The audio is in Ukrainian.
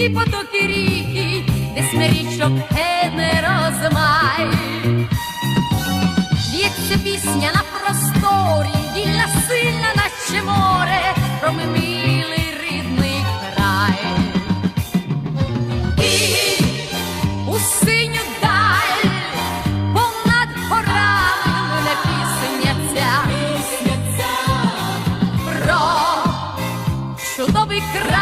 І потоки ріки, де смирічок не розмай. В'ється пісня на просторі, вільна сильна, наче море, про милий рідний край. І у синю даль понад горами не пісня ця, про чудовий край,